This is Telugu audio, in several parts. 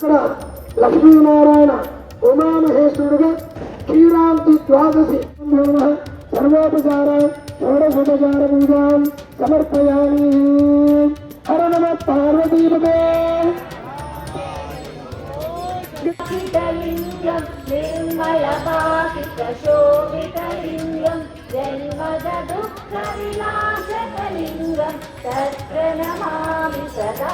ఇక్కడ లక్ష్మీనారాయణ ఉమామహేశ్వరుడుగా క్షీరాంతి ద్వాదశి సర్వోపచార షోడశోపచార పూజాం సమర్పయామి హర నమ పార్వతీపదే लिङ्गं निर्मलभासितशोभितलिङ्गं जन्मदुःखविनाशकलिङ्गं तत्र नमामि सदा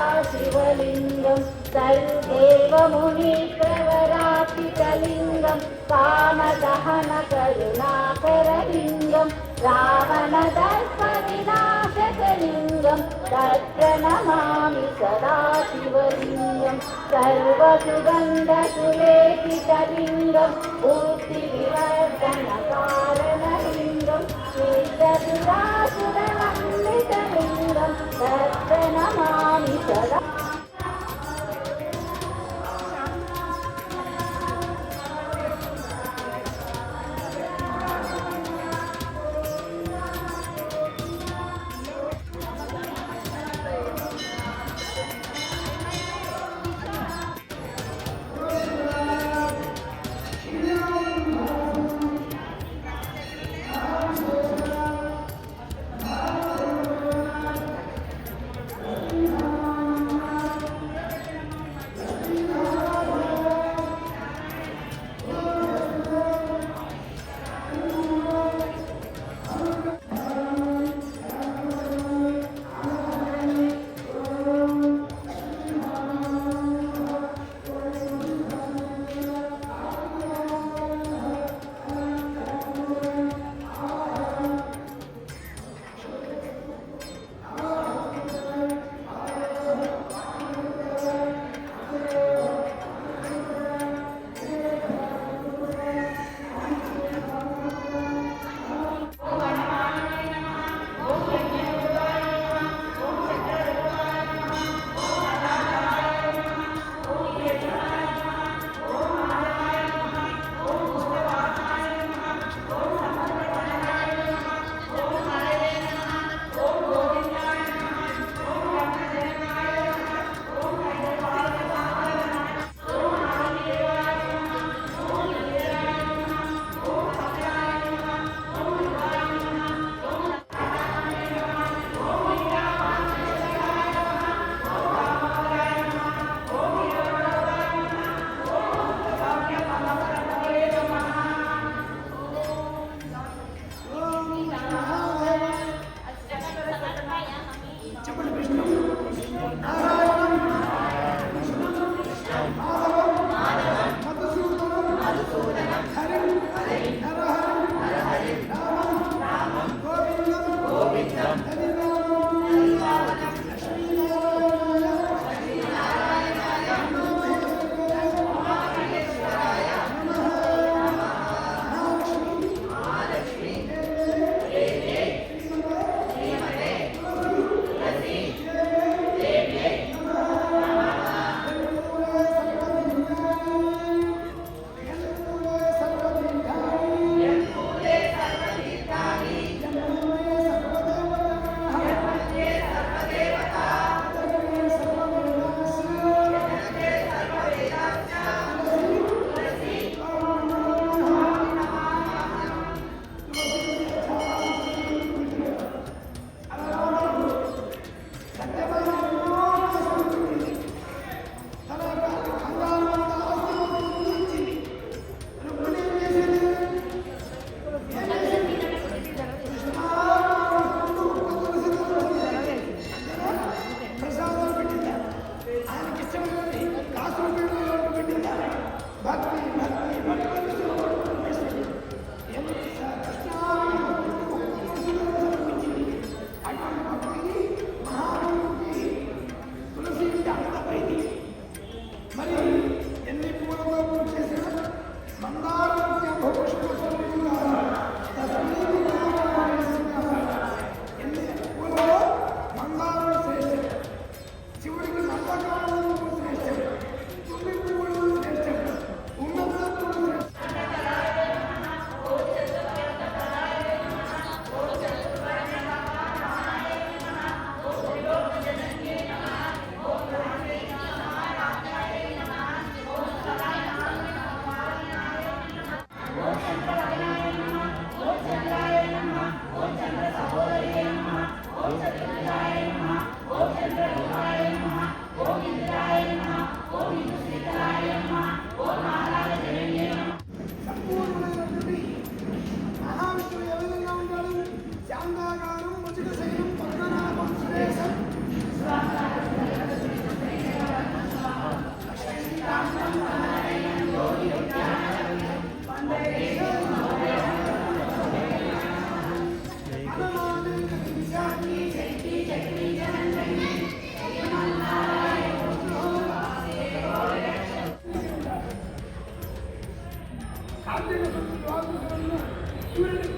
शिवलिङ्गं सर्वेवमुनिप्रवरातिकलिङ्गं कामदहनकरुणाकरलिङ्गं रावणदर्पविनाशकलिङ्गं तत्र नमामि सदा शिवलिङ्गं सर्वसुगन्धसुलेपितलिङ्गं बुद्धिविवर्धनकारणलिङ्गं चित्तसुरासुरवन्दितलिङ्गं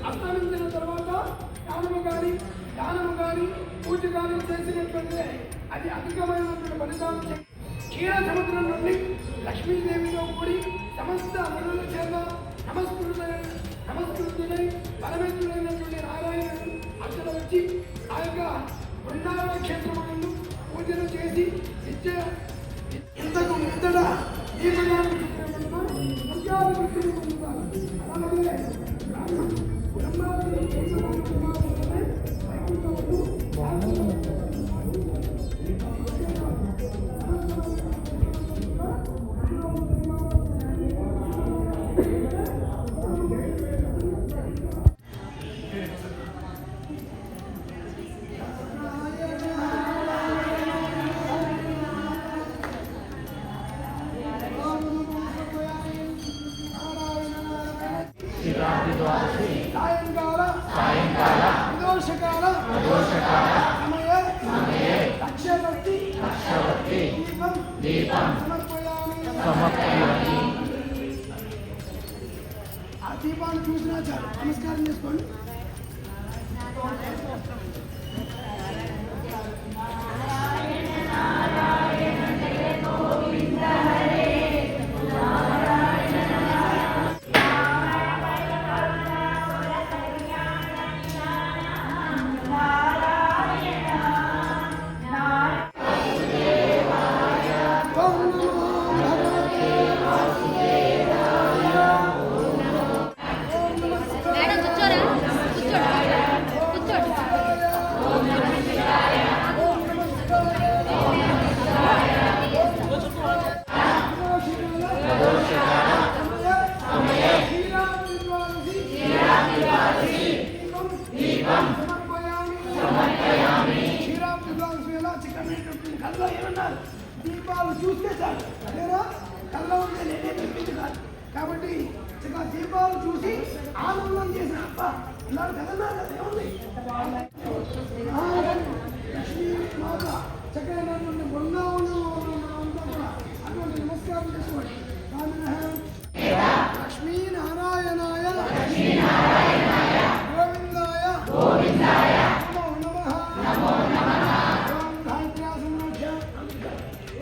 అస్తమించిన తర్వాత దానము కానీ దానము కానీ పూజ కానీ చేసినట్లయితే అది అధికమైనటువంటి ఫలితాలు క్షీర సముద్రం నుండి లక్ష్మీదేవితో కూడి సమస్త అమరుల చేత నమస్కృత నమస్కృతులై బలవంతుడైనటువంటి నారాయణుడు అక్కడ వచ్చి ఆ యొక్క బృందావన క్షేత్రములను పూజలు చేసి నిత్య ఇంతకు ఇంతటా ఈ మర్యాద దుర్గా సాయంకాల సాయంకాల ప్రదోషకాల ప్రదోషకాల సమయ సమయే లక్ష్యవర్తి లక్ష్యవర్తి దీపం దీపం సమర్పయామి. సమర్పయామి. ఆ దీపాన్ని చూసినా చాలు. నమస్కారం చేసుకోండి.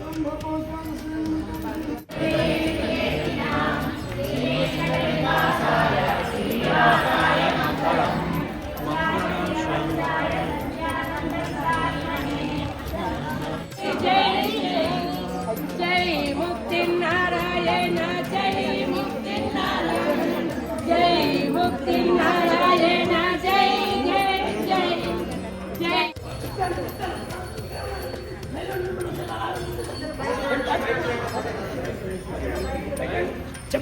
ఓం భగవత్పాద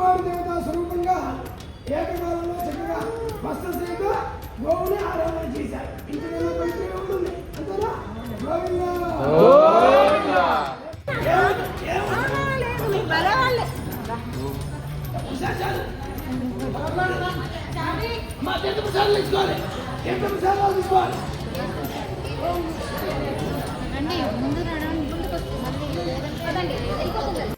ముక్కువారి దేవత స్వరూపంగా ఏకకాలంలో చక్కగా వస్త్ర సహిత గోవుని ఆరాధన చేశారు పవిత్రంగా ఉంటుంది అంతేనా? అమ్మా, ఎంత ప్రసాదాలు తీసుకోవాలి ఎంత ప్రసాదాలు తీసుకోవాలి రండి ముందు రండి